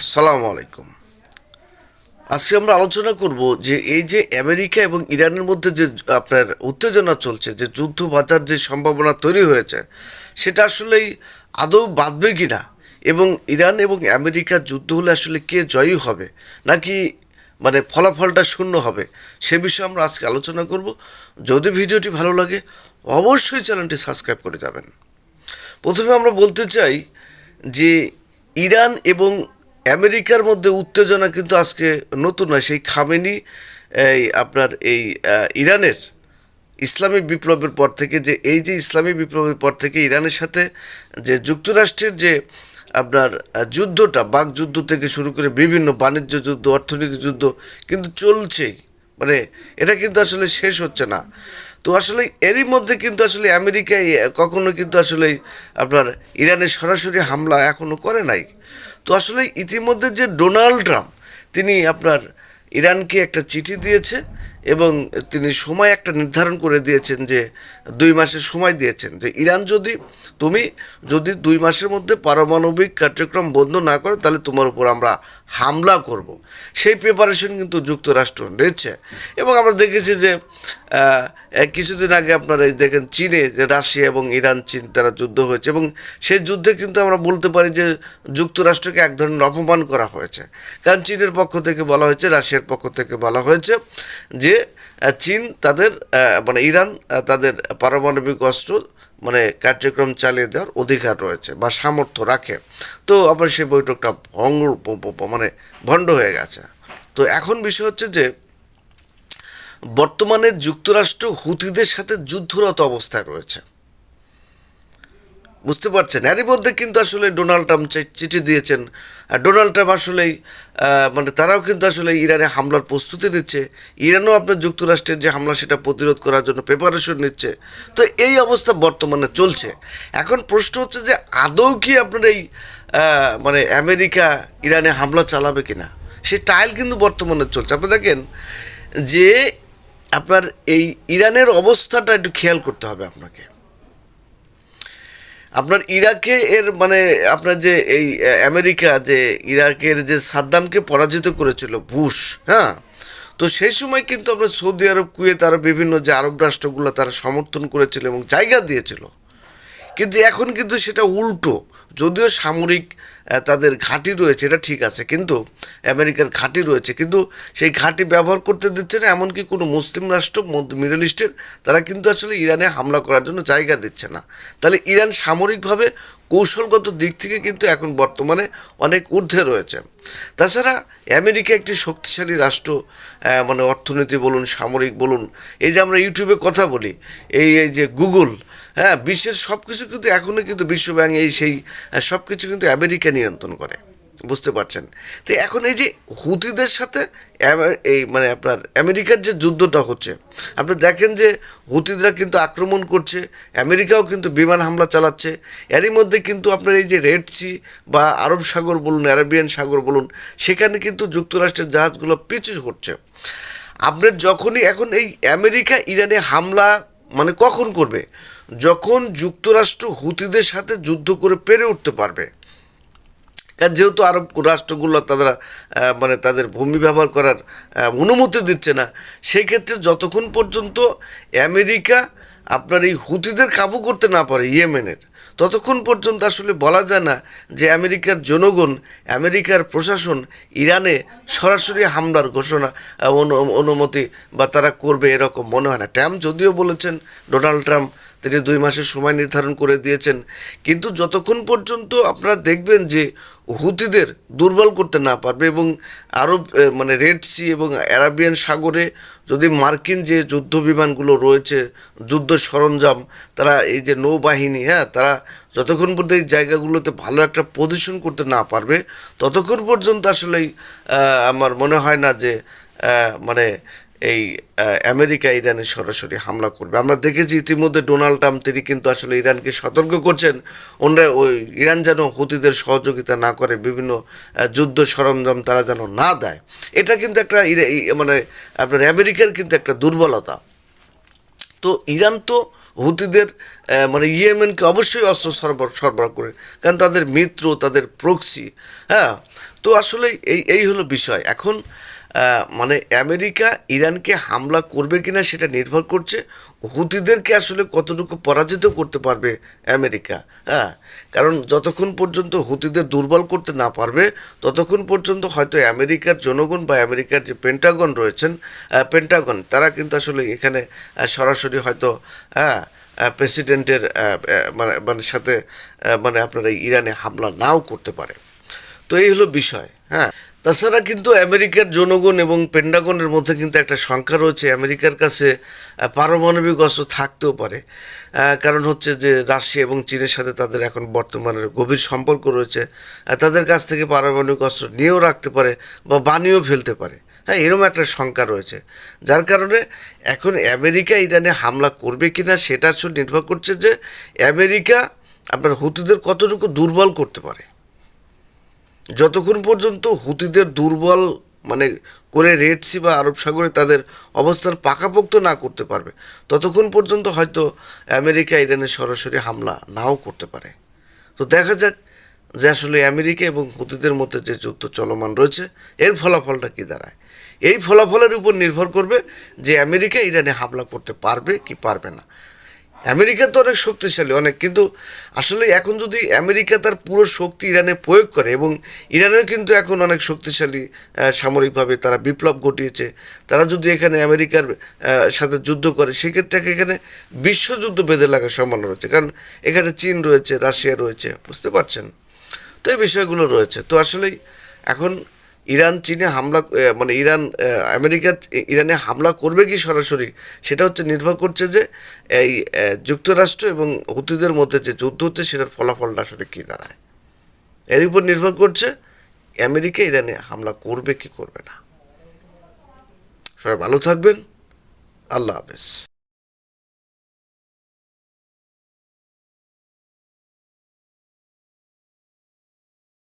সালাম আলাইকুম। আজকে আমরা আলোচনা করব যে এই যে আমেরিকা এবং ইরানের মধ্যে যে আপনার উত্তেজনা চলছে, যে যুদ্ধ বাজার যে সম্ভাবনা তৈরি হয়েছে, সেটা আসলেই আদৌ বাঁধবে কি না এবং ইরান এবং আমেরিকা যুদ্ধ হলে আসলে কে জয়ী হবে? নাকি মানে ফলাফলটা শূন্য হবে? সে বিষয়ে আমরা আজকে আলোচনা করব। যদি ভিডিওটি ভালো লাগে, অবশ্যই চ্যানেলটি সাবস্ক্রাইব করে যাবেন। প্রথমে আমরা বলতে চাই যে ইরান এবং আমেরিকার মধ্যে উত্তেজনা কিন্তু আজকে নতুন নয়, সেই খামেনি, এই আপনার এই ইরানের ইসলামী বিপ্লবের পর থেকে যে, এই যে ইসলামী বিপ্লবের পর থেকে ইরানের সাথে যে যুক্তরাষ্ট্রের যে আপনার যুদ্ধটা বাক যুদ্ধ থেকে শুরু করে বিভিন্ন বাণিজ্য যুদ্ধ, অর্থনীতি যুদ্ধ কিন্তু চলছেই। মানে এটা কিন্তু আসলে শেষ হচ্ছে না। তো আসলে এরই মধ্যে কিন্তু আসলে আমেরিকায় কখনো কিন্তু আসলে আপনার ইরানের সরাসরি হামলা এখনও করে নাই। তো আসলে ইতিমধ্যে যে ডোনাল্ড ট্রাম্প, তিনি আপনার ইরানকে একটা চিঠি দিয়েছে এবং তিনি সময় একটা নির্ধারণ করে দিয়েছেন যে দুই মাসের সময় দিয়েছেন যে ইরান যদি, তুমি যদি দুই মাসের মধ্যে পারমাণবিক কার্যক্রম বন্ধ না করো, তাহলে তোমার উপর আমরা হামলা করব। সেই প্রিপারেশন কিন্তু যুক্তরাষ্ট্র নিচ্ছে। এবং আমরা দেখেছি যে কিছুদিন আগে আপনারা এই দেখেন চীনে যে রাশিয়া এবং ইরান, চীন তারা যুদ্ধ হয়েছে এবং সেই যুদ্ধে কিন্তু আমরা বলতে পারি যে, যুক্তরাষ্ট্রকে এক ধরনের অপমান করা হয়েছে। কারণ চীনের পক্ষ থেকে বলা হয়েছে, রাশিয়ার পক্ষ থেকে বলা হয়েছে যে চীন তাদের মানে ইরান তাদের পারমাণবিক অস্ত্র মানে কার্যক্রম চালিয়ে দেওয়ার অধিকার রয়েছে বা সামর্থ্য রাখে। তো আবার সেই বৈঠকটা ভঙ্গ মানে ভণ্ড হয়ে গেছে। তো এখন বিষয় হচ্ছে যে, বর্তমানে যুক্তরাষ্ট্র হুতিদের সাথে যুদ্ধরত অবস্থায় রয়েছে। বুঝতে পারছেন। এরই মধ্যে কিন্তু আসলে ডোনাল্ড ট্রাম্প চিঠি দিয়েছেন। আর ডোনাল্ড ট্রাম্প আসলেই মানে তারাও কিন্তু আসলে ইরানে হামলার প্রস্তুতি নিচ্ছে। ইরানও আপনার যুক্তরাষ্ট্রের যে হামলা, সেটা প্রতিরোধ করার জন্য প্রিপারেশন নিচ্ছে। তো এই অবস্থা বর্তমানে চলছে। এখন প্রশ্ন হচ্ছে যে, আদৌ কি আপনার এই মানে আমেরিকা ইরানে হামলা চালাবে কিনা? সেই টাইল কিন্তু বর্তমানে চলছে। আপনি দেখেন যে আপনার এই ইরানের অবস্থাটা একটু খেয়াল করতে হবে আপনাকে। আপনার ইরাকে এর মানে আপনার যে এই আমেরিকা যে ইরাকের যে সাদ্দামকে পরাজিত করেছিল বুশ হ্যাঁ? তো সেই সময় কিন্তু আপনার সৌদি আরব, কুয়েত আরব বিভিন্ন যে আরব রাষ্ট্রগুলো তারা সমর্থন করেছিল এবং জায়গা দিয়েছিল। কিন্তু এখন কিন্তু সেটা উল্টো। যদিও সামরিক তাদের ঘাঁটি রয়েছে, এটা ঠিক আছে, কিন্তু আমেরিকার ঘাঁটি রয়েছে, কিন্তু সেই ঘাঁটি ব্যবহার করতে দিচ্ছে না, এমনকি কোনো মুসলিম রাষ্ট্র মিডল ইস্টের, তারা কিন্তু আসলে ইরানে হামলা করার জন্য জায়গা দিচ্ছে না। তাহলে ইরান সামরিকভাবে কৌশলগত দিক থেকে কিন্তু এখন বর্তমানে অনেক ঊর্ধ্বে রয়েছে। তাছাড়া আমেরিকা একটি শক্তিশালী রাষ্ট্র মানে অর্থনীতি বলুন, সামরিক বলুন, এই যে আমরা ইউটিউবে কথা বলি, এই এই যে গুগল হ্যাঁ বিশ্বের সব কিছু কিন্তু এখনও কিন্তু বিশ্বব্যাংক এই সেই সব কিছু কিন্তু আমেরিকা নিয়ন্ত্রণ করে। বুঝতে পারছেন? তো এখন এই যে হুতিদের সাথে এই মানে আপনার আমেরিকার যে যুদ্ধটা হচ্ছে, আপনি দেখেন যে হুতিদরা কিন্তু আক্রমণ করছে, আমেরিকাও কিন্তু বিমান হামলা চালাচ্ছে, এরই মধ্যে কিন্তু আপনার এই যে রেড সি বা আরব সাগর বলুন অ্যারাবিয়ান সাগর বলুন, সেখানে কিন্তু যুক্তরাষ্ট্রের জাহাজগুলো পিছু হচ্ছে। আপনার যখনই এখন এই আমেরিকা ইরানে হামলা মানে কখন করবে? যখন যুক্তরাষ্ট্র হুতিদের সাথে যুদ্ধ করে পেরে উঠতে পারবে। কারণ যেহেতু আরব রাষ্ট্রগুলো তারা মানে তাদের ভূমি ব্যবহার করার অনুমতি দিচ্ছে না সেই ক্ষেত্রে যতক্ষণ পর্যন্ত আমেরিকা আপনার এই হুতিদের কাবু করতে না পারে ইয়েমেনের, ততক্ষণ পর্যন্ত আসলে বলা যায় না যে আমেরিকার জনগণ, আমেরিকার প্রশাসন ইরানে সরাসরি হামলার ঘোষণা অনুমতি বা তারা করবে এরকম মনে হয় না। ট্রাম্প যদিও বলেছেন, ডোনাল্ড ট্রাম্প তিনি দুই মাসের সময় নির্ধারণ করে দিয়েছেন। কিন্তু যতক্ষণ পর্যন্ত আপনারা দেখবেন যে হুতিদের দুর্বল করতে না পারবে এবং আরব মানে রেড সি এবং অ্যারাবিয়ান সাগরে যদি মার্কিন যে যুদ্ধ বিমানগুলো রয়েছে, যুদ্ধ সরঞ্জাম, তারা এই যে নৌবাহিনী হ্যাঁ তারা যতক্ষণ পর্যন্ত এই জায়গাগুলোতে ভালো একটা পজিশন করতে না পারবে, ততক্ষণ পর্যন্ত আসলেই আমার মনে হয় না যে মানে এই আমেরিকা ইরানে সরাসরি হামলা করবে। আমরা দেখেছি ইতিমধ্যে ডোনাল্ড ট্রাম্প, তিনি কিন্তু আসলে ইরানকে সতর্ক করছেন। ওনারা ওই ইরান যেন হুতিদের সহযোগিতা না করে, বিভিন্ন যুদ্ধ সরঞ্জাম তারা যেন না দেয়। এটা কিন্তু একটা মানে আপনার আমেরিকার কিন্তু একটা দুর্বলতা। তো ইরান তো হুতিদের মানে ইয়েমেনকে অবশ্যই অস্ত্র সরবরাহ সরবরাহ করে, কারণ তাদের মিত্র, তাদের প্রক্সি হ্যাঁ? তো আসলে এই এই হলো বিষয়। এখন মানে আমেরিকা ইরানকে হামলা করবে কিনা সেটা নির্ভর করছে হুতিদেরকে আসলে কতটুকু পরাজিত করতে পারবে আমেরিকা হ্যাঁ? কারণ যতক্ষণ পর্যন্ত হুতিদের দুর্বল করতে না পারবে, ততক্ষণ পর্যন্ত হয়তো আমেরিকার জনগণ বা আমেরিকার যে পেন্টাগন রয়েছেন পেন্টাগন তারা কিন্তু আসলে এখানে সরাসরি হয়তো হ্যাঁ প্রেসিডেন্টের মানে মানে সাথে মানে আপনারা ইরানে হামলা নাও করতে পারে। তো এই হলো বিষয় হ্যাঁ? তাছাড়া কিন্তু আমেরিকার জনগণ এবং পেন্ডাগনের মধ্যে কিন্তু একটা সংখ্যা রয়েছে। আমেরিকার কাছে পারমাণবিক অস্ত্র থাকতেও পারে। কারণ হচ্ছে যে রাশিয়া এবং চীনের সাথে তাদের এখন বর্তমানে গভীর সম্পর্ক রয়েছে। তাদের কাছ থেকে পারমাণবিক অস্ত্র নিয়েও রাখতে পারে বা বানিয়েও ফেলতে পারে। হ্যাঁ এরকম একটা শঙ্কা রয়েছে। যার কারণে এখন আমেরিকা ইরানে হামলা করবে কি না সেটা আসলে নির্ভর করছে যে আমেরিকা আপনার হুতিদের কতটুকু দুর্বল করতে পারে। যতক্ষণ পর্যন্ত হুতিদের দুর্বল মানে করে রেড সি বা আরব সাগরে তাদের অবস্থান পাকাপোক্ত না করতে পারবে, ততক্ষণ পর্যন্ত হয়তো আমেরিকা ইরানে সরাসরি হামলা নাও করতে পারে। তো দেখা যাক যে আসলে আমেরিকা এবং হুতিদের মধ্যে যে যুদ্ধ চলমান রয়েছে, এর ফলাফলটা কী দাঁড়ায়? এই ফলাফলের উপর নির্ভর করবে যে আমেরিকা ইরানে হামলা করতে পারবে কি পারবে না। আমেরিকা তো অনেক শক্তিশালী, অনেক। কিন্তু আসলে এখন যদি আমেরিকা তার পুরো শক্তি ইরানে প্রয়োগ করে এবং ইরানের কিন্তু এখন অনেক শক্তিশালী সামরিকভাবে তারা বিপ্লব ঘটিয়েছে, তারা যদি এখানে আমেরিকার সাথে যুদ্ধ করে, সেক্ষেত্রে এখানে বিশ্বযুদ্ধ বেঁধে লাগার সম্ভাবনা রয়েছে। কারণ এখানে চীন রয়েছে, রাশিয়া রয়েছে, বুঝতে পারছেন? তো এই বিষয়গুলো রয়েছে। তো আসলেই এখন ইরান, চীনে হামলা মানে ইরান আমেরিকা ইরানে হামলা করবে কি সরাসরি? সেটা হচ্ছে নির্ভর করছে যে এই যুক্তরাষ্ট্র এবং হুতিদের মধ্যে যে যুদ্ধ হচ্ছে, সেটার ফলাফলটা আসলে কী দাঁড়ায়? এর উপর নির্ভর করছে আমেরিকা ইরানে হামলা করবে কি করবে না। সবাই ভালো থাকবেন। আল্লাহ হাফেজ।